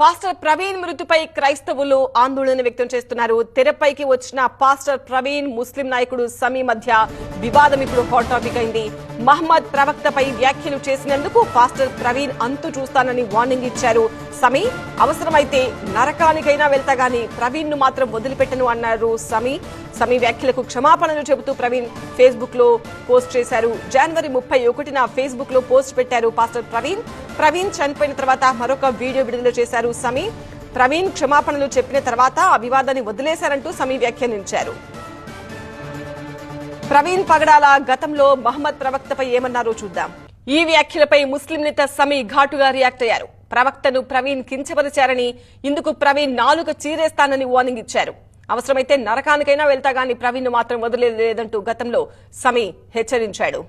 Pastor Praveen మృతిపై క్రైస్తవులు ఆందోళన వ్యక్తం చేస్తున్నారు. తెరపైకి వచ్చిన పాస్టర్ ప్రవీణ్ ముస్లిం నాయకుడు సమీ మధ్య వివాదం ఇప్పుడు హాట్ టాపిక్ అయింది. మహమ్మద్ ప్రవక్తపై వ్యాఖ్యలు చేసినందుకు పాస్టర్ ప్రవీణ్ అంతు చూస్తానని వార్నింగ్ ఇచ్చారు. సమీ అవసరమైతే నరకానికైనా వెళ్తా గానీ ప్రవీణ్ను మాత్రం వదిలిపెట్టను అన్నారు సమీ. సమీ వ్యాఖ్యలకు క్షమాపణలు చెబుతూ ప్రవీణ్ ఫేస్బుక్లో పోస్ట్ చేశారు. జనవరి ముప్పై ఒకటిన ఫేస్బుక్లో పోస్ట్ పెట్టారు పాస్టర్ ప్రవీణ్. ప్రవీణ్ చనిపోయిన తర్వాత మరొక వీడియో విడుదల చేశారు సమీ. ప్రవీణ్ క్షమాపణలు చెప్పిన తర్వాత ఆ వివాదాన్ని వదిలేశారంటూ సమీ వ్యాఖ్యానించారు. ప్రవీణ్ పగడాల గతంలో మహమ్మద్ ప్రవక్తపై ఏమన్నారో చూద్దాం. ఈ వ్యాఖ్యలపై ముస్లిం నేత సమీ ఘాటుగా రియాక్ట్ అయ్యారు. ప్రవక్తను ప్రవీణ్ కించపరిచారని ఇందుకు ప్రవీణ్ నాలుక చీరేస్తానని వార్నింగ్ ఇచ్చారు. అవసరమైతే నరకానికైనా వెళ్తా గాని ప్రవీణ్ను మాత్రం వదిలేదంటూ గతంలో సమీ హెచ్చరించాడు.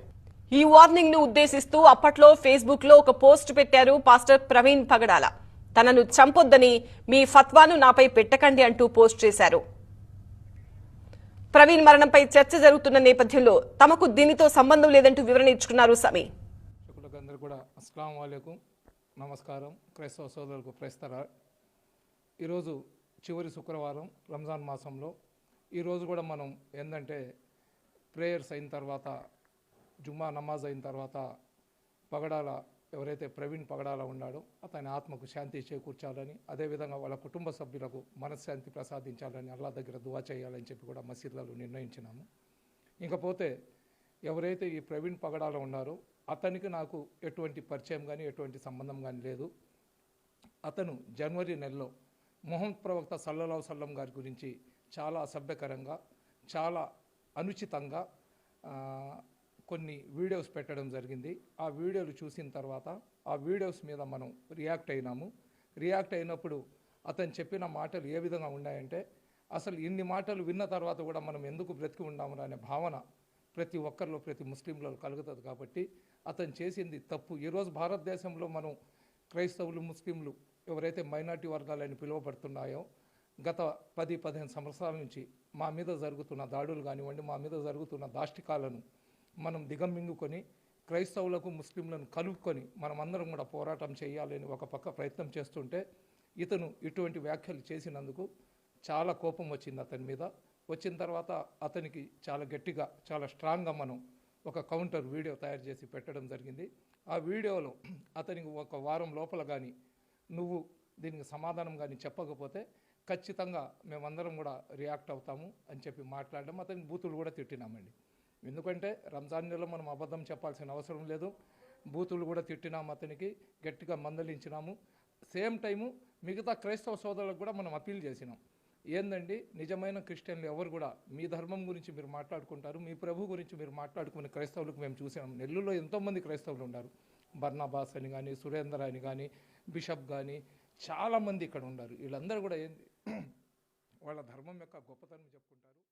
ఈ వార్నింగ్ను ఉద్దేశిస్తూ అప్పట్లో ఫేస్బుక్లో ఒక పోస్ట్ పెట్టారు పాస్టర్ ప్రవీణ్ పగడాల. తనను చంపొద్దని మీ ఫత్వాను నాపై పెట్టకండి అంటూ పోస్ట్ చేశారు. ప్రవీణ్ మరణంపై చర్చ జరుగుతున్న నేపథ్యంలో తమకు దీనితో సంబంధం లేదంటూ వివరణ ఇచ్చుకున్నారు సమీ. కూడా అస్సలం నమస్కారం. క్రైస్తవ సోదరులకు క్రైస్తర ఈరోజు చివరి శుక్రవారం రంజాన్ మాసంలో. ఈరోజు కూడా మనం ఏంటంటే ప్రేయర్స్ అయిన తర్వాత జుమ్మా నమాజ్ అయిన తర్వాత పగడాల ఎవరైతే ప్రవీణ్ పగడాల ఉన్నాడో అతని ఆత్మకు శాంతి చేకూర్చాలని అదేవిధంగా వాళ్ళ కుటుంబ సభ్యులకు మనశ్శాంతి ప్రసాదించాలని అల్లా దగ్గర దువా చేయాలని చెప్పి కూడా మసీద్లలో నిర్ణయించినాము. ఇంకపోతే ఎవరైతే ఈ ప్రవీణ్ పగడాల ఉన్నారో అతనికి నాకు ఎటువంటి పరిచయం కానీ ఎటువంటి సంబంధం కానీ లేదు. అతను జనవరి నెలలో మొహమ్మద్ ప్రవక్త సల్లల్లాహు సల్లం గారి గురించి చాలా అసభ్యకరంగా చాలా అనుచితంగా కొన్ని వీడియోస్ పెట్టడం జరిగింది. ఆ వీడియోలు చూసిన తర్వాత ఆ వీడియోస్ మీద మనం రియాక్ట్ అయినాము. రియాక్ట్ అయినప్పుడు అతను చెప్పిన మాటలు ఏ విధంగా ఉన్నాయంటే అసలు ఇన్ని మాటలు విన్న తర్వాత కూడా మనం ఎందుకు బ్రతికి ఉన్నాము అనే భావన ప్రతి ఒక్కరిలో ప్రతి ముస్లింలలో కలుగుతుంది కాబట్టి అతను చేసింది తప్పు. ఈరోజు భారతదేశంలో మనం క్రైస్తవులు ముస్లింలు ఎవరైతే మైనార్టీ వర్గాలని పిలువబడుతున్నాయో గత పది పదిహేను సంవత్సరాల నుంచి మా మీద జరుగుతున్న దాడులు కానివ్వండి మా మీద జరుగుతున్న దాష్టికాలను మనం దిగమింగుకొని క్రైస్తవులకు ముస్లింలను కలుపుకొని మనం అందరం కూడా పోరాటం చేయాలని ఒక పక్క ప్రయత్నం చేస్తుంటే ఇతను ఇటువంటి వ్యాఖ్యలు చేసినందుకు చాలా కోపం వచ్చింది అతని మీద. వచ్చిన తర్వాత అతనికి చాలా గట్టిగా చాలా స్ట్రాంగ్గా మనం ఒక కౌంటర్ వీడియో తయారు చేసి పెట్టడం జరిగింది. ఆ వీడియోలో అతనికి ఒక వారం లోపల కానీ నువ్వు దీనికి సమాధానం కానీ చెప్పకపోతే ఖచ్చితంగా మేమందరం కూడా రియాక్ట్ అవుతాము అని చెప్పి మాట్లాడడం అతని బూతులు కూడా తిట్టినామండి. ఎందుకంటే రంజాన్ నెలలో మనం అబద్ధం చెప్పాల్సిన అవసరం లేదు. బూతులు కూడా తిట్టినాము అతనికి గట్టిగా మందలించినాము. సేమ్ టైము మిగతా క్రైస్తవ సోదరులకు కూడా మనం అప్పీల్ చేసినాం. ఏందండి? నిజమైన క్రిస్టియన్లు ఎవరు కూడా మీ ధర్మం గురించి మీరు మాట్లాడుకుంటారు మీ ప్రభు గురించి మీరు మాట్లాడుకునే క్రైస్తవులకు మేము చూసాం. నెల్లూరులో ఎంతోమంది క్రైస్తవులు ఉన్నారు. బర్నాబాస్ అని కానీ సురేందర్ అని కానీ బిషప్ కానీ చాలామంది ఇక్కడ ఉన్నారు. వీళ్ళందరూ కూడా ఏంది? వాళ్ళ ధర్మం యొక్క గొప్పతనం చెప్పుకుంటారు.